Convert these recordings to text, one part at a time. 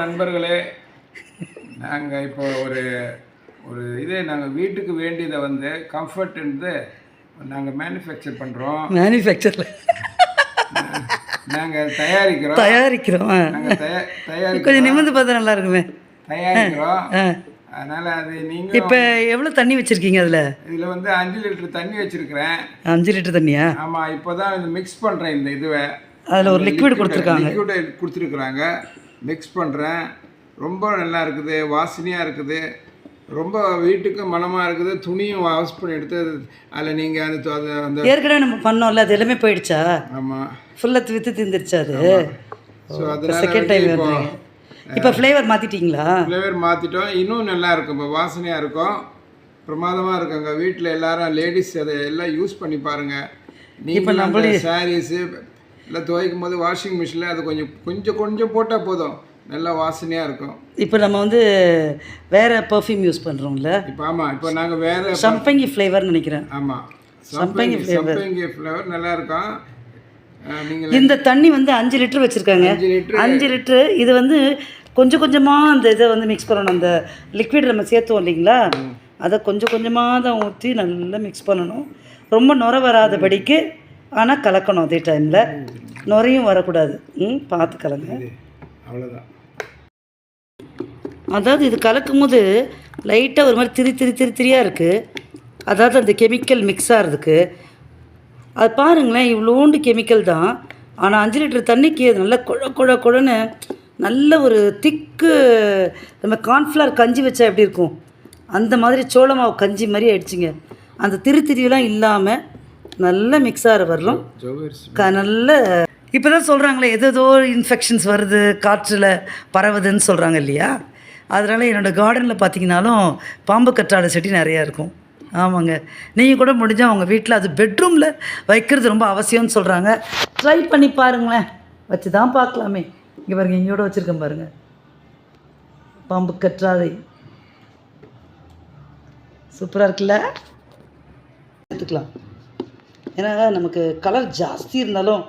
நண்பர்களே நாங்கள் இப்போ ஒரு ஒரு இது நாங்கள் வீட்டுக்கு வேண்டியதை வந்து கம்ஃபர்ட்ன்றது நாங்கள் மேனுஃபேக்சர் பண்ணுறோம் மேனுஃபேக்சரில் நாங்கள் தயாரிக்கிறோம். தயாரிக்கிறோம். நாங்கள் தயா தயாரி கொஞ்சம் நிமிர்ந்து பார்த்தா நல்லா இருக்குமே. தயாரிக்கிறோம். அதனால் அது நீங்கள் இப்போ எவ்வளோ தண்ணி வச்சுருக்கீங்க அதில்? இதில் வந்து அஞ்சு லிட்டர் தண்ணி வச்சுருக்கிறேன். அஞ்சு லிட்டர் தண்ணியா? ஆமாம் இப்போ தான் இது மிக்ஸ் பண்ணுறேன் இந்த இதுவை. அதில் ஒரு லிக்விட் கொடுத்துருக்காங்க. லிக்விடை கொடுத்துருக்குறாங்க. மிக்ஸ் பண்ணுறேன் ரொம்ப நல்லா இருக்குது வாசனையாக இருக்குது. ரொம்ப வீட்டுக்கு மனமாக இருக்குது. துணியும் வாஷ் பண்ணி எடுத்து அதில் நீங்கள் அது- அந்த ஏற்கனவே நம்ம பண்ணோம்ல அது எல்லாமே போயிடுச்சா? ஆமாம் ஃபுல்லாக வித்து திந்துருச்சா அது? ஸோ அதனால செகண்ட் டைம் இப்போ ஃப்ளேவர் மாற்றிட்டீங்களா ஃப்ளேவர் மாற்றிட்டோம் இன்னும் நல்லா இருக்கும். இப்போ வாசனையாக இருக்கும். பிரமாதமாக இருக்குங்க வீட்டில் எல்லாரும் லேடிஸ் அதை எல்லாம் யூஸ் பண்ணி பாருங்கள் இப்போ நம்ம சாரீஸு எல்லாம் துவைக்கும் போது வாஷிங் மிஷினில் அது கொஞ்சம் கொஞ்சம் கொஞ்சம் போட்டால் போதும். நல்லா வாசனையாக இருக்கும். இப்போ நம்ம வந்து வேறு பர்ஃப்யூம் யூஸ் பண்ணுறோம்ல இப்போ ஆமாம் இப்போ நாங்கள் வேறு சம்பங்கி ஃப்ளேவர்னு நினைக்கிறேன். ஆமாம் சம்பங்கி சம்பங்கி ஃப்ளேவர் நல்லா இருக்கும். இந்த தண்ணி வந்து அஞ்சு லிட்டர் வச்சுருக்காங்க. அஞ்சு லிட்டர் அஞ்சு லிட்டரு இது வந்து கொஞ்சம் கொஞ்சமாக அந்த இதை வந்து மிக்ஸ் பண்ணணும். அந்த லிக்விட் நம்ம சேர்த்துவோம் இல்லைங்களா? அதை கொஞ்சம் கொஞ்சமாக தான் ஊற்றி நல்லா மிக்ஸ் பண்ணணும். ரொம்ப நுர வராதபடிக்கு ஆனால் கலக்கணும் அதே டைமில் நுரையும் வரக்கூடாது. ம் பார்த்து கலங்க. அவ்வளோதான் அதாவது இது கலக்கும் போது லைட்டாக ஒரு மாதிரி திரி திரி திரி திரியாக இருக்குது அதாவது அந்த கெமிக்கல் மிக்ஸ் ஆகிறதுக்கு அது பாருங்களேன் இவ்வளோண்டு கெமிக்கல் தான். ஆனால் அஞ்சு லிட்டர் தண்ணிக்கு அது நல்லா குழ குழ குழன்னு நல்ல ஒரு திக்கு நம்ம கார்ன்ஃப்ளவர் கஞ்சி வச்சா எப்படி இருக்கும்? அந்த மாதிரி சோள மாவு கஞ்சி மாதிரி ஆயிடுச்சுங்க. அந்த திரி திரியெல்லாம் இல்லாமல் நல்ல மிக்ஸ் ஆகிற வரலும் நல்ல இப்போ தான் சொல்கிறாங்களே எதோ இன்ஃபெக்ஷன்ஸ் வருது காற்றில் பரவுதுன்னு சொல்கிறாங்க இல்லையா? அதனால் என்னோடய கார்டனில் பார்த்தீங்கன்னாலும் பாம்பு கற்றாழை செடி நிறையா இருக்கும். ஆமாங்க. நீங்கள் கூட முடிஞ்சால் உங்கள் வீட்டில் அது பெட்ரூமில் வைக்கிறது ரொம்ப அவசியம்னு சொல்கிறாங்க ட்ரை பண்ணி பாருங்களேன். வச்சு தான் பார்க்கலாமே. இங்கே பாருங்க இங்கேயோட வச்சுருக்கேன் பாருங்கள் பாம்பு கற்றாழை. சூப்பராக இருக்குல்ல? எடுத்துக்கலாம். ஏன்னா நமக்கு கலர் ஜாஸ்தி இருந்தாலும்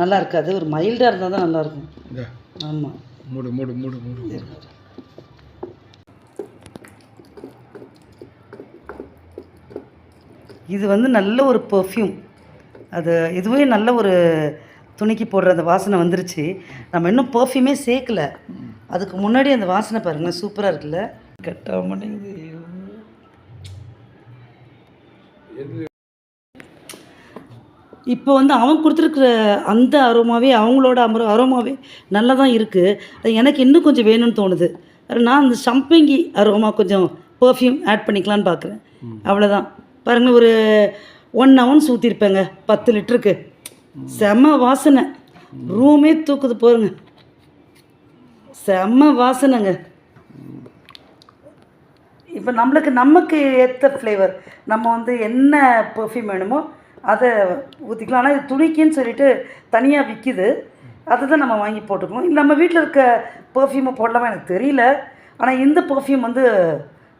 நல்லா இருக்காது. ஒரு மைல்டாக இருந்தால் தான் நல்லாயிருக்கும் ஆமாம் மூடு மூடு மூடு மூடு இது வந்து நல்ல ஒரு பெர்ஃப்யூம் அது இதுவே நல்ல ஒரு துணிக்கு போடுற அந்த வாசனை வந்துருச்சு. நம்ம இன்னும் பெர்ஃப்யூமே சேர்க்கல. அதுக்கு முன்னாடி அந்த வாசனை பாருங்களேன் சூப்பராக இருக்குல்ல. கட்ட மாட்டேங்குது. இப்போ வந்து அவன் கொடுத்துருக்குற அந்த அரோமாவே அவங்களோட அமர அரோமாவே நல்லா தான் இருக்குது அது எனக்கு இன்னும் கொஞ்சம் வேணும்னு தோணுது. நான் அந்த சம்பங்கி அரோமா கொஞ்சம் பர்ஃப்யூம் ஆட் பண்ணிக்கலான்னு பார்க்குறேன் அவ்வளோதான் பாருங்கள் ஒரு ஒன் ஹவர்ஸ் ஊற்றிருப்பேங்க பத்து லிட்டருக்கு. செம வாசனை. ரூமே தூக்குது பாருங்க. செம்ம வாசனைங்க. இப்போ நம்மளுக்கு நமக்கு ஏற்ற ஃப்ளேவர் நம்ம வந்து என்ன பெர்ஃப்யூம் வேணுமோ அதை ஊற்றிக்கலாம் ஆனால் இது துணிக்குன்னு சொல்லிட்டு தனியாக விற்கிது அதை தான் நம்ம வாங்கி போட்டுக்கணும். இல்லை நம்ம வீட்டில் இருக்க பெர்ஃப்யூமை போடலாமா எனக்கு தெரியல. ஆனால் இந்த பர்ஃப்யூம் வந்து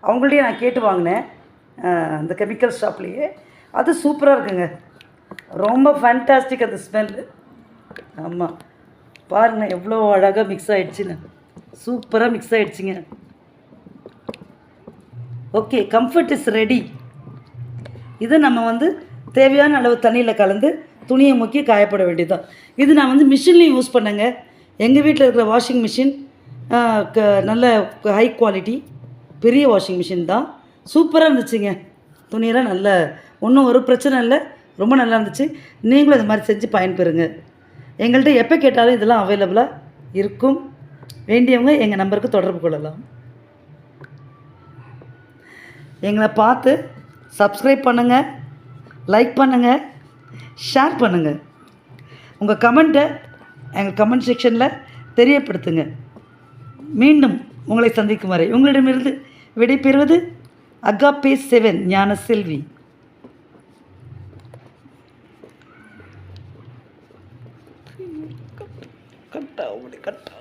அவங்கள்டே நான் கேட்டு வாங்கினேன். அந்த கெமிக்கல் ஷாப்லேயே அது சூப்பராக இருக்குங்க. ரொம்ப ஃபேண்டாஸ்டிக் அந்த ஸ்மெல்லு ஆமாம் பாருங்கள் எவ்வளோ அழகாக மிக்ஸ் ஆகிடுச்சின்னு சூப்பராக மிக்ஸ் ஆகிடுச்சிங்க ஓகே கம்ஃபர்ட் இஸ் ரெடி இதை நம்ம வந்து தேவையான அளவு தண்ணியில் கலந்து துணியை முக்கி காயப்பட வேண்டியதுதான். இது நான் வந்து மிஷின்லேயும் யூஸ் பண்ணேங்க. எங்கள் வீட்டில் இருக்கிற வாஷிங் மிஷின் க நல்ல ஹை குவாலிட்டி பெரிய வாஷிங் மிஷின் தான். சூப்பராக இருந்துச்சுங்க. துணியெல்லாம் நல்ல ஒன்றும் ஒரு பிரச்சனை இல்லை. ரொம்ப நல்லா இருந்துச்சு. நீங்களும் இது மாதிரி செஞ்சு பயன்பெறுங்க. எங்கள்கிட்ட எப்போ கேட்டாலும் இதெல்லாம் அவைலபிளாக இருக்கும். வேண்டியவங்க எங்கள் நம்பருக்கு தொடர்பு கொள்ளலாம். எங்களை பார்த்து சப்ஸ்கிரைப் பண்ணுங்கள் லைக் பண்ணுங்கள் ஷேர் பண்ணுங்கள் உங்கள் கமெண்ட்டை எங்கள் கமெண்ட் செக்ஷனில் தெரியப்படுத்துங்க. மீண்டும் உங்களை சந்திக்கும் வரை உங்களிடமிருந்து விடைபெறுவது அகாப்பே செவன் ஞான செல்வி கட்டாக கட்டா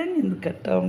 ஏங்க இந்த கட்டாக